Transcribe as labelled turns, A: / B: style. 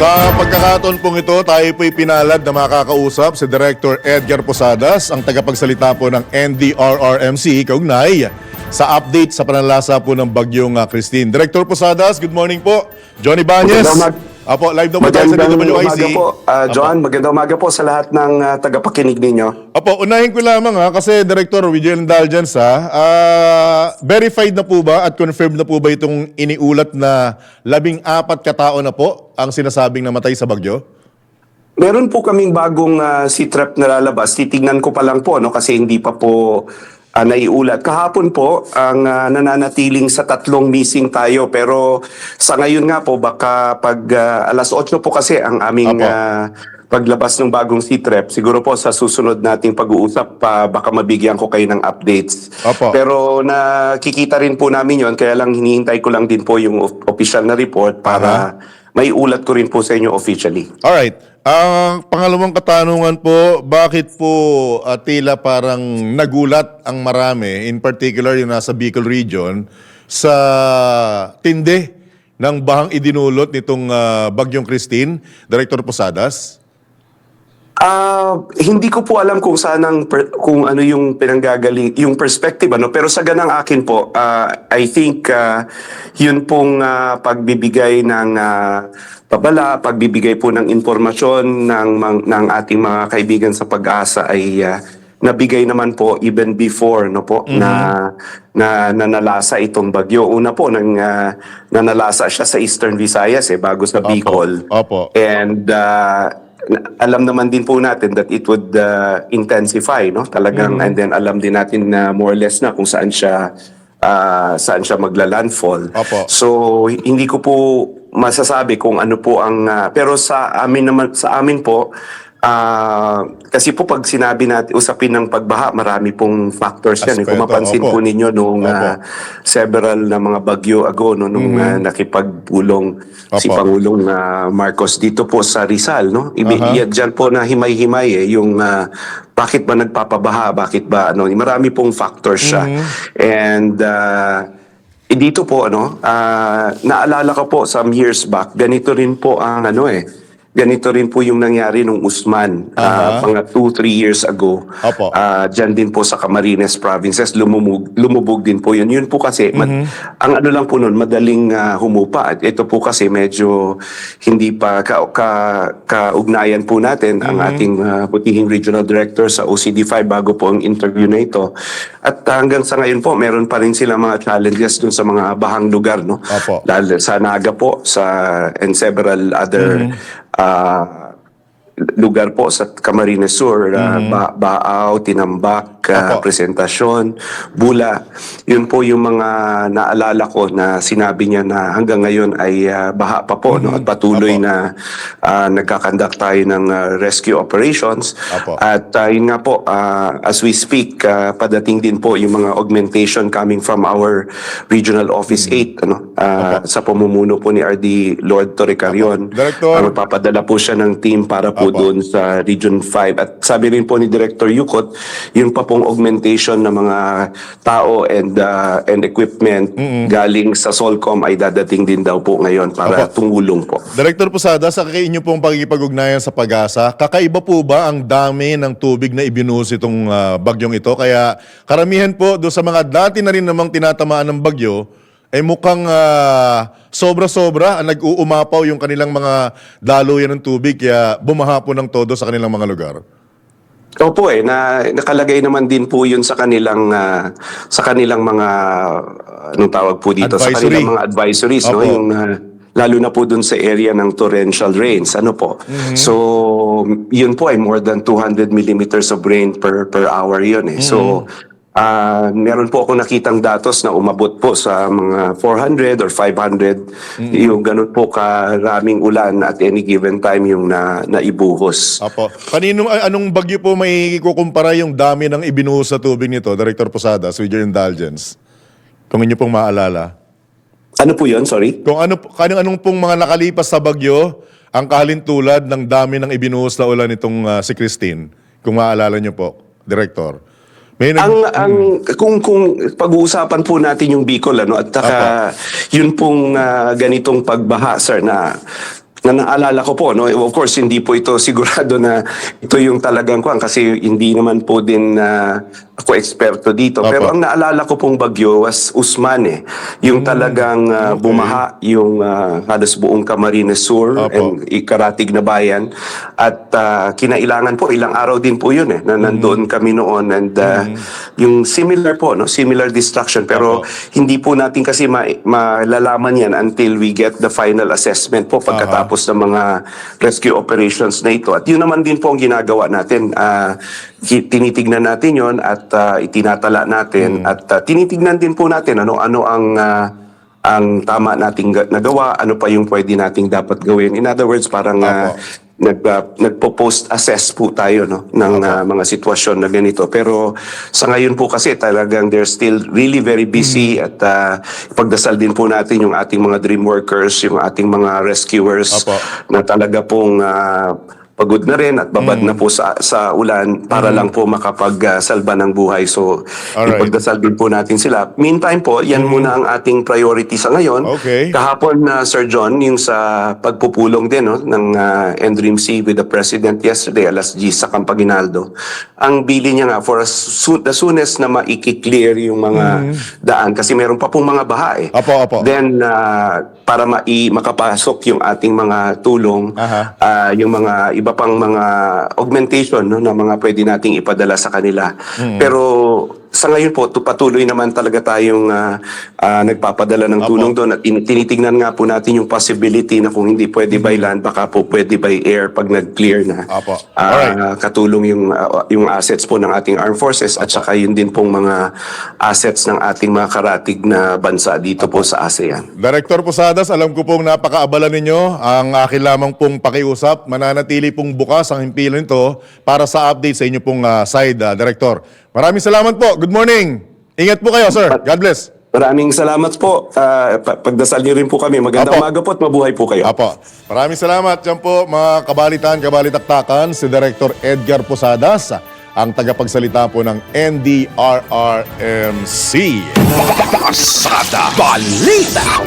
A: Sa pagkakataon pong ito, tayo po'y pinalad na makakausap si Director Edgar Posadas, ang tagapagsalita po ng NDRRMC, kaugnay sa update sa panalasa po ng bagyong ah, Christine. Director Posadas, good morning po. Johnny Banyes.
B: Mag-
A: Apo, live naman tayo sa
B: Magandang
A: DWIC.
B: umaga po, ah, John. Magandang umaga po sa lahat ng ah, tagapakinig ninyo.
A: Apo, unahin ko lamang ha, kasi Director, your indulgence ha, ah, verified na po ba at confirmed na po ba itong iniulat na labing apat katao na po ang sinasabing namatay sa bagyo?
B: Meron po kaming bagong uh, C-trap na lalabas. Titignan ko pa lang po no, kasi hindi pa po ah, naiulat. Kahapon po, ang ah, nananatiling sa tatlong missing tayo. Pero sa ngayon nga po, baka pag ah, alas 8 po kasi ang aming
A: Apo.
B: paglabas ng bagong C-trap. Siguro po sa susunod nating pag-uusap, pa baka mabigyan ko kayo ng updates.
A: Apo.
B: Pero nakikita rin po namin yon kaya lang hinihintay ko lang din po yung of- official na report para may ulat ko rin po sa inyo officially.
A: Alright. Ang pangalawang katanungan po, bakit po ah, tila parang nagulat ang marami, in particular yung nasa Bicol region, sa tindi ng bahang idinulot nitong ah, Bagyong Christine, Director Posadas?
B: Ah, hindi ko po alam kung saan ang per- kung ano yung pinanggagaling yung perspective ano pero sa ganang akin po ah, I think ah, yun pong ah, pagbibigay ng ah, babala, pagbibigay po ng impormasyon ng ng ating mga kaibigan sa pag-asa ay ah, nabigay naman po even before no po na na nanalasa itong bagyo. Una po nang ah, nanalasa siya sa Eastern Visayas eh bago sa Bicol.
A: Opo.
B: And uh, alam naman din po natin that it would uh, intensify, no? Talagang and then alam din natin na more or less na kung saan siya uh, saan siya magla-landfall.
A: Opo.
B: So hindi ko po masasabi kung ano po ang uh, pero sa amin naman sa amin po ah, kasi po pag sinabi natin usapin ng pagbaha, marami pong factors yan. eh. Kung mapansin
A: opo.
B: po ninyo nung
A: Opo.
B: ah, several na mga bagyo ago no nung ah, nakipagpulong si
A: Opo.
B: Pangulong na Marcos dito po sa Rizal no
A: Aha.
B: Ibi- diyan po na himay-himay eh yung ah, bakit ba nagpapabaha bakit ba ano marami pong factors siya and ah, eh, dito po ano ah, naalala ko po some years back ganito rin po ang ano eh ganito rin po yung nangyari nung Usman ah, mga 2-3 years ago
A: Opo.
B: Ah, dyan din po sa Camarines provinces, lumumug, lumubog din po yun. Yun po kasi, mad- ang ano lang po nun, madaling ah, humupa. At ito po kasi medyo hindi pa ka, ka, kaugnayan po natin ang ating ah, putihing regional director sa OCD5 bago po ang interview na ito. At hanggang sa ngayon po, meron pa rin sila mga challenges dun sa mga bahang lugar. No?
A: Opo.
B: Lalo sa Naga po sa, and several other 啊 lugar po sa Camarines Sur, uh, ba- Baaw, Tinambak, uh,
A: Opo.
B: Presentasyon, Bula. Yun po yung mga naalala ko na sinabi niya na hanggang ngayon ay uh, baha pa po no? at patuloy
A: Opo.
B: na uh, nagkakandak tayo ng uh, rescue operations.
A: Opo.
B: At uh, yun nga po, uh, as we speak, uh, padating din po yung mga augmentation coming from our Regional Office 8 ano, uh, sa pamumuno po ni RD Lord Torrecarion.
A: Director.
B: Uh, magpapadala po siya ng team para po
A: Opo.
B: Doon sa Region 5. At sabi rin po ni Director Yukot, yun pa pong augmentation ng mga tao and uh, and equipment galing sa Solcom ay dadating din daw po ngayon para
A: Opo.
B: tumulong po.
A: Director Posada, sa inyo pong pagkipag-ugnayan sa pag-asa, kakaiba po ba ang dami ng tubig na ibinuhos itong ah, bagyong ito? Kaya karamihan po do sa mga dati na rin namang tinatamaan ng bagyo, ay mukhang ah, sobra-sobra ang nag-uumapaw yung kanilang mga daluyan ng tubig kaya bumaha po ng todo sa kanilang mga lugar.
B: Opo eh, na, nakalagay naman din po yun sa kanilang ah, sa kanilang mga ah, anong tawag po dito sa
A: Advisory.
B: kanilang mga advisories no
A: Opo.
B: yung ah, lalo na po dun sa area ng torrential rains ano po.
A: Mm-hmm.
B: So yun po ay more than 200 millimeters of rain per per hour yun eh. So Ah meron po ako nakitang datos na umabot po sa mga 400 or 500
A: Mm-hmm.
B: yung ganun po karaming ulan at any given time yung na naibuhos.
A: Apo. Kanino, anong bagyo po may kukumpara yung dami ng ibinuhos sa tubig nito, Director Posada, with your indulgence? Kung inyo pong maalala.
B: Ano po yun? Sorry?
A: Kung ano, kanong anong pong mga nakalipas sa bagyo, ang kalintulad ng dami ng ibinuhos na ulan nitong ah, si Christine. Kung maalala niyo po, Director. May nag-
B: Ang ang kung kung pag-uusapan po natin yung Bicol ano at saka yun pong ah, ganitong pagbaha sir na na naalala ko po, no, of course, hindi po ito sigurado na ito yung talagang kwan kasi hindi naman po din na ako eksperto dito.
A: Opo.
B: Pero ang naalala ko pong bagyo was Usman eh. Yung talagang ah, bumaha yung ah, halos buong Camarines Sur
A: Opo.
B: and ikaratig na bayan. At ah, kinailangan po, ilang araw din po yun eh, na nandoon kami noon. And ah, yung similar po, no, similar destruction. Pero hindi po natin kasi ma- malalaman yan until we get the final assessment po pagkatapos ng mga rescue operations na ito. At yun naman din po ang ginagawa natin. Ki- tinitignan natin yon at ah, itinatala natin at ah, tinitignan din po natin ano ano ang ah, ang tama nating ga- nagawa, ano pa yung pwede nating dapat gawin. In other words, parang
A: Apo.
B: nag ah, nagpo-post assess po tayo no ng ah, mga sitwasyon na ganito. Pero sa ngayon po kasi talagang they're still really very busy
A: Mm.
B: at ah, ipagdasal din po natin yung ating mga dream workers, yung ating mga rescuers
A: Apo.
B: na talaga pong ah, pagod na rin at babad
A: Mm.
B: na po sa sa ulan para lang po makapag-salba ng buhay. So
A: Alright.
B: ipagdasal din po natin sila. Meantime po, yan muna ang ating priority sa ngayon.
A: Okay.
B: Kahapon na Sir John, yung sa pagpupulong din no, ng uh, NDRIMC with the President yesterday, alas G sa Campaginaldo, ang bili niya nga for as soon, the soonest na maiki-clear yung mga daan kasi meron pa pong mga baha eh.
A: Apo, apo.
B: Then, uh, para mai makapasok yung ating mga tulong,
A: Aha.
B: ah, yung mga iba pang mga augmentation no, na mga pwede nating ipadala sa kanila. Pero sa ngayon po, tu- patuloy naman talaga tayong ah, ah, nagpapadala ng
A: Apo.
B: tulong doon at in- tinitingnan nga po natin yung possibility na kung hindi pwede by land, baka po pwede by air pag nag-clear na.
A: Apo.
B: Ah,
A: Alright.
B: katulong yung ah, yung assets po ng ating armed forces at saka yun din pong mga assets ng ating mga karatig na bansa dito po sa ASEAN.
A: Director Posadas, alam ko pong napakaabala ninyo. Ang akin lamang pong pakiusap, mananatili pong bukas ang himpilan nito para sa update sa inyo pong ah, side, ah, Director. Maraming salamat po. Good morning. Ingat po kayo, sir. God bless.
B: Maraming salamat po. Pa- pagdasal niyo rin po kami. Magandang
A: Apo.
B: umaga po at mabuhay po kayo.
A: Apo. Maraming salamat. Yan po, mga kabalitan, kabalitaktakan, si Director Edgar Posadas, ang tagapagsalita po ng NDRRMC.
C: Pasada Balita